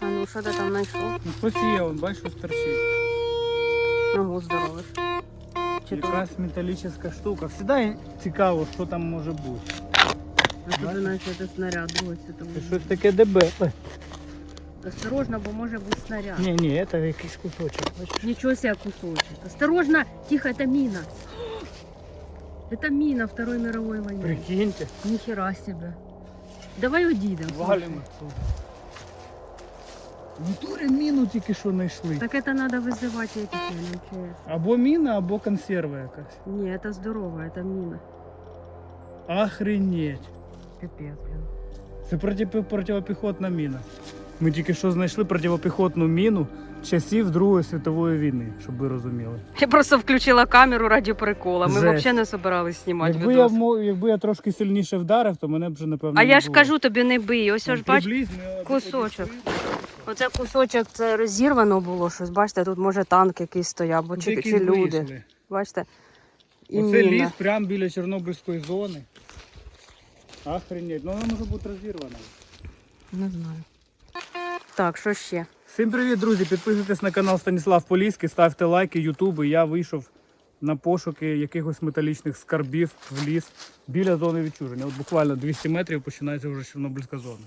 А ну що ти там знайшов? Ну хтось є, он, бачиш, щось торчить. Ого, здоровий. Чи то? Якась металічна штука. Всегда цікаво, що там може бути. А тут наче це снаряд другий Це світовий. щось таке дебеле. Осторожно, бо може бути снаряд. Ні, ні, це якийсь кусочок, бачиш. Ничего себе кусочек. Осторожно, тихо, это мина. Это мина Второй мировой войны. Прикиньте. Нихера себе. Давай удидем. Валимо тут. В натурі міну тільки що знайшли. Так это надо вызывать эти МЧС. Або міна, або консерва якась. Не, это здорово, это мина. Охренеть. Пипец, блин. Це проти, протипіхотна міна. Ми тільки що знайшли протипіхотну міну часів Другої світової війни, щоб ви розуміли. Я просто включила камеру ради прикола. Ми Жесть. взагалі не собирались знімати Якби я, відос. мо- якби я трошки сильніше вдарив, то мене б вже напевно. А не я ж було. кажу тобі не бий. Ось Ну, ось бач, приблизно, я кусочок. одійшли. оце кусочок це розірвано було щось. Бачите, тут може танк якийсь стояв, бо чи, чи люди. вийшли. Бачите? І Оце міна. ліс прямо біля Чорнобильської зони. Охренеть, ну вона може бути розірвана. Не знаю. Так, що ще? Всім привіт, друзі! Підписуйтесь на канал Станіслав Поліський, ставте лайки, ютуби. Я вийшов на пошуки якихось металічних скарбів в ліс біля зони відчуження. От буквально 200 метрів починається вже Чорнобильська зона.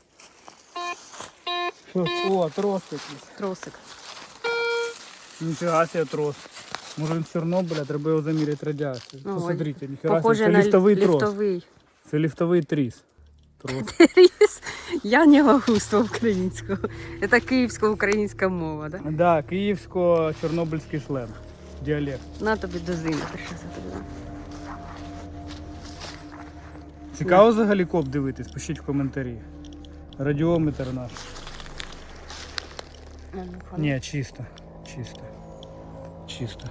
О, трос якийсь. Тросик. Ніфіга себе трос. Може він з Чорнобиля, треба його заміряти радіацію. Ну, Посмотрите, ніхера себе, Похоже це на ліфтовий трос. ліфтовий. Це ліфтовий тріс. Трос. Ріс. Я не можу з українського. Це київсько-українська мова, да? Да, київсько-чорнобильський сленг. Діалект. На тобі дозиметр, що це тобі. Цікаво взагалі коп дивитись, пишіть в коментарі. Радіометр наш. Ні, чисто. Чисто. Чисто.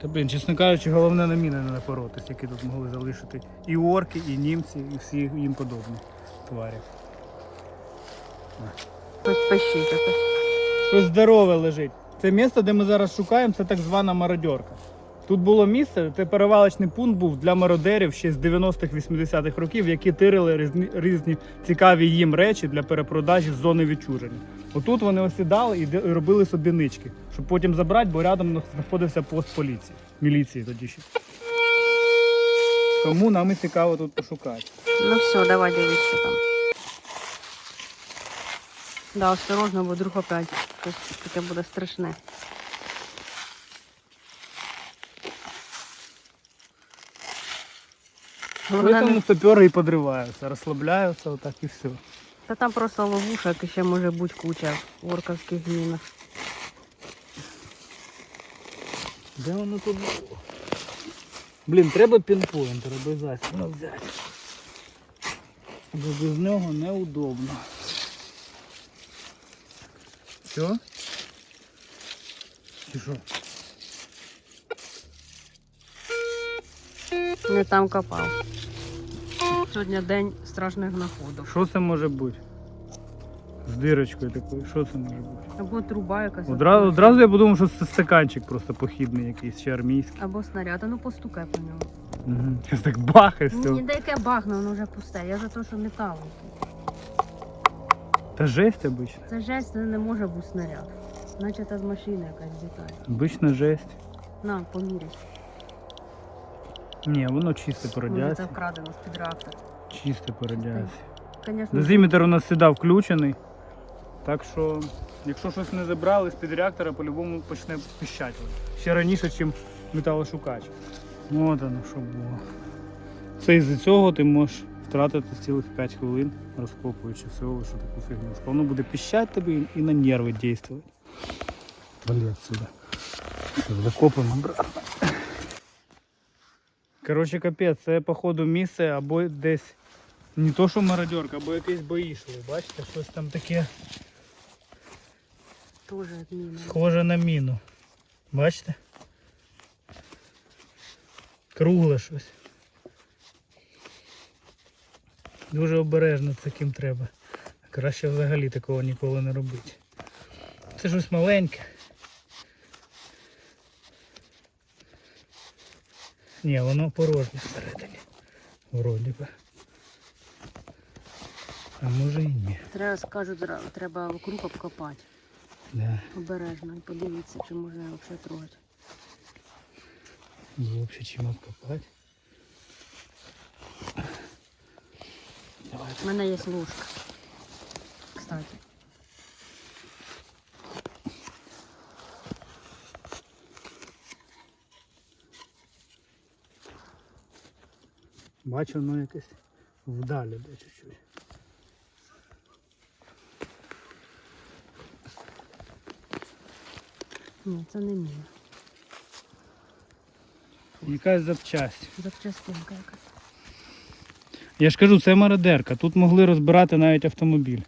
Та блін, чесно кажучи, головне на міни не напоротись, які тут могли залишити і орки, і німці, і всі їм подобні тварі. Тут якось. Щось здорове лежить. Це місце, де ми зараз шукаємо, це так звана мародьорка. Тут було місце, це перевалочний пункт був для мародерів ще з 90-х-80-х років, які тирили різні, різні цікаві їм речі для перепродажі з зони відчуження. Отут вони осідали і робили собі нички, щоб потім забрати, бо рядом знаходився пост поліції, міліції тоді ще. Тому нам і цікаво тут пошукати. Ну все, давай дивись, що там. Да, осторожно, бо вдруг опять щось таке буде страшне. При Головне, тому не- сапери і подриваються, розслабляються, отак і все. Та там просто ловушок і ще може бути куча орковських мінах. Де воно тут було? Блін, треба пінпоінтер обов'язково взяти. Бо без нього неудобно. Все? Чи що? Не там копав. Сьогодні день страшних знаходок. Що це може бути? З дирочкою такою, що це може бути? Або труба якась. Одразу, одразу я подумав, що це стаканчик просто похідний якийсь, чи армійський. Або снаряд, а ну постукай по ньому. Угу. Так бахає Ні, все. де яке багно, воно вже пусте. Я за те, що металом. Та жесть обична. Це жесть, це не може бути снаряд. Наче це з машини якась деталь. Обична жесть. На, поміряй. Ні, воно чисте по Може це радіації. вкрадено з-під реактора. Чисте по радіації. Звісно, Дозиметр у нас завжди включений. Так що, якщо щось не забрали з-під реактора, по-любому почне пищати. Ще раніше, ніж металошукач. Ну, От воно що було. Це із-за цього ти можеш втратити цілих 5 хвилин, розкопуючи всього лише таку фігню. Воно буде піщати тобі і на нерви дійствувати. Вали отсюда. Закопаємо обратно. Коротше, капець, це походу місце або десь не то, що мародерка, або якесь бої йшли. Бачите, щось там таке теж міна. схоже на міну. Бачите? Кругле щось. Дуже обережно з таким треба. Краще взагалі такого ніколи не робити. Це щось маленьке. Ні, воно порожнє всередині. Вроді би. А може і ні. Треба, скажуть, треба вокруг обкопати. Да. Обережно і подивитися, чи можна взагалі трогати. Було чим обкопати. У мене є ложка. Кстати. Бачу, воно якесь вдалі де чуть-чуть. Ні, це не міна. Якась запчасть. Запчастинка якась. Я ж кажу, це мародерка. Тут могли розбирати навіть автомобіль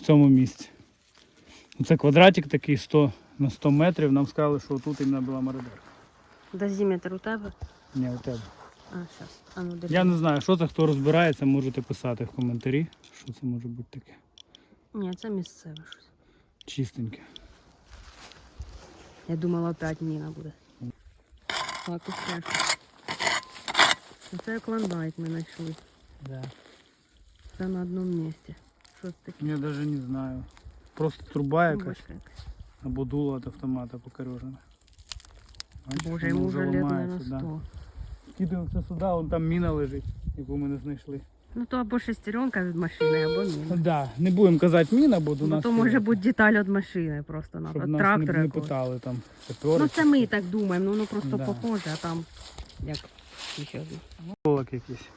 в цьому місці. Це квадратик такий 100 на 100 метрів. Нам сказали, що тут іменно була мародерка. Дозиметр у тебе? Ні, у тебе. А, зараз. А ну держи. Я не знаю, що це, хто розбирається, можете писати в коментарі, що це може бути таке. Ні, це місцеве щось. Чистеньке. Я думала, опять міна буде. Так, щось. Це клондайк ми знайшли. Да. Це на одному місці. Що це таке? Я навіть не знаю. Просто труба якась Трубочка якась. або дуло від автомата покорежене. Бачиш, Боже, йому вже ламається, наверное, да. 100. Кидаємося сюди, вон там міна лежить, яку ми не знайшли. Ну то або шестеренка від машини, або міна. Да, не будемо казати міна, бо до Ну нас то може бути деталь від машини просто на щоб від нас трактора. не, не якогось. питали там сапери. Ну це ми так думаємо, ну воно просто Да. похоже, а там як ще одне. Колок якийсь,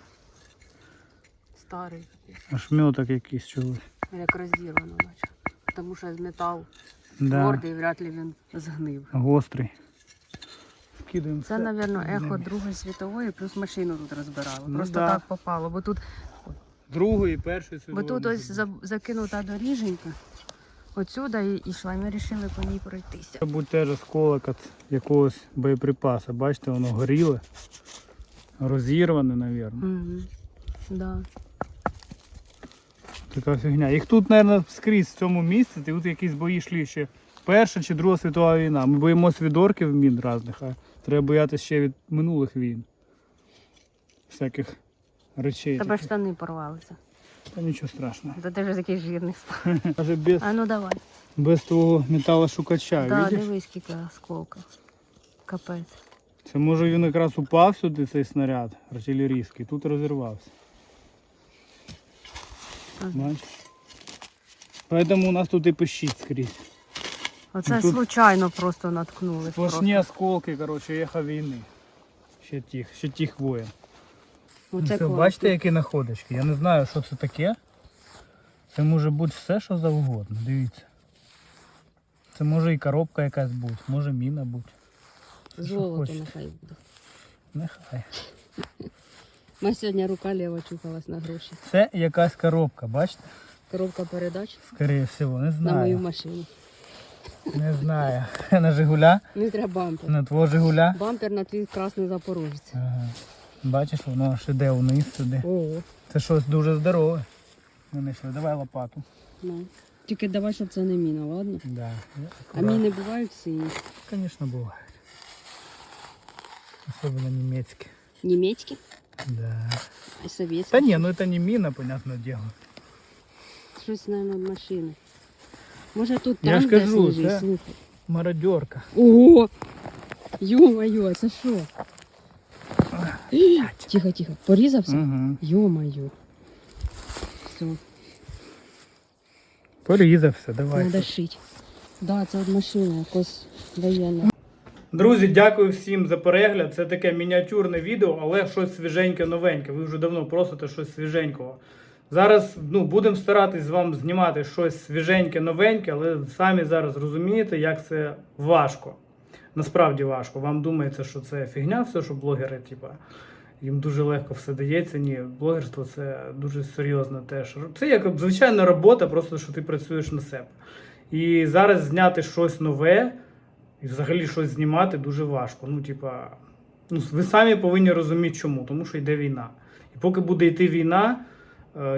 Старий, ошмьоток якийсь чогось. як розділено, наче. Тому що метал Да. твердий, вряд ли він згнив. Гострий. Скидаємо Це, мабуть, ехо Другої світової, плюс машину тут розбирали. Ну Просто да. так попало. Бо тут, Другої, першої бо тут ось за- закинута доріженька. Отсюда і йшла, і ми вирішили по ній пройтися. Це будь теж осколок від якогось боєприпаса. Бачите, воно горіле. Розірване, мабуть. Угу. Да. Така фігня. Їх тут, мабуть, скрізь в цьому місці. Тут якісь бої йшли ще Перша чи Друга світова війна. Ми боїмося від орків мін різних, а треба боятися ще від минулих війн. Всяких речей. Тебе таких. штани порвалися. Та нічого страшного. Та ти вже такий жирний став. Каже, без, А ну давай. без твого металошукача. Да, видиш? дивись, скільки осколків. Капець. Це може він якраз упав сюди, цей снаряд артилерійський, тут розірвався. Ага. Бачиш? Поэтому у нас тут і пищить скрізь. Оце Тут- случайно просто наткнулись. Сплошні осколки, коротше, ехо війни. Ще тих, ще тих воїн. Оце Це, бачите, які находочки? Я не знаю, що це таке. Це може бути все, що завгодно. Дивіться. Це може і коробка якась бути, може міна бути. Золото нехай буде. Нехай. Мене сьогодні рука ліва чухалась на гроші. Це якась коробка, бачите? Коробка передач Скоріше всього, не знаю. на мою машину. Не знаю. На Жигуля? Не треба бампер. На твого Жигуля? Бампер на твій красний запорожець. Ага. Бачиш, воно аж іде вниз сюди. Ого. Це щось дуже здорове. Ми знайшли. Давай лопату. Ну. Тільки давай, щоб це не міна, ладно? Да. А міни бувають сині. Звісно, бувають. Особенно німецькі. Німецькі Да. і совєтські. Та ні, ну це не міна, понятне діло. Щось, мабуть, від машини. Може тут Я танк ж кажу, це- слухай. Мародерка. Ого! Йо-моє, це що? Тихо, тихо. Порізався? Угу. Йо-моє. Все, Порізався, давай. треба шити. Да, це від машини якось воєнна. Друзі, дякую всім за перегляд. Це таке мініатюрне відео, але щось свіженьке, новеньке. Ви вже давно просите щось свіженького. Зараз ну, будемо старатись вам знімати щось свіженьке, новеньке, але самі зараз розумієте, як це важко. Насправді важко. Вам думається, що це фігня, все, що блогери, типа, їм дуже легко все дається. Ні, блогерство це дуже серйозно теж. Це як звичайна робота, просто що ти працюєш на себе. І зараз зняти щось нове і взагалі щось знімати дуже важко. Ну, типа, ну, ви самі повинні розуміти, чому, тому що йде війна. І поки буде йти війна,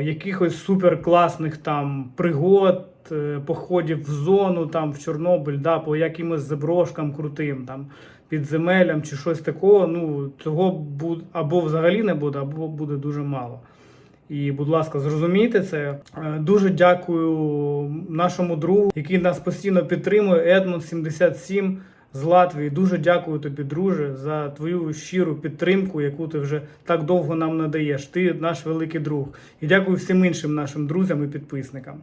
якихось суперкласних там пригод, е, походів в зону, там в Чорнобиль, да, по якимось заброшкам крутим, там, підземелям чи щось такого, ну, цього буде або взагалі не буде, або буде дуже мало. І, будь ласка, зрозумійте це. Е, Дуже дякую нашому другу, який нас постійно підтримує. Едмонд 77 з Латвії. Дуже дякую тобі, друже, за твою щиру підтримку, яку ти вже так довго нам надаєш. Ти наш великий друг. І дякую всім іншим нашим друзям і підписникам.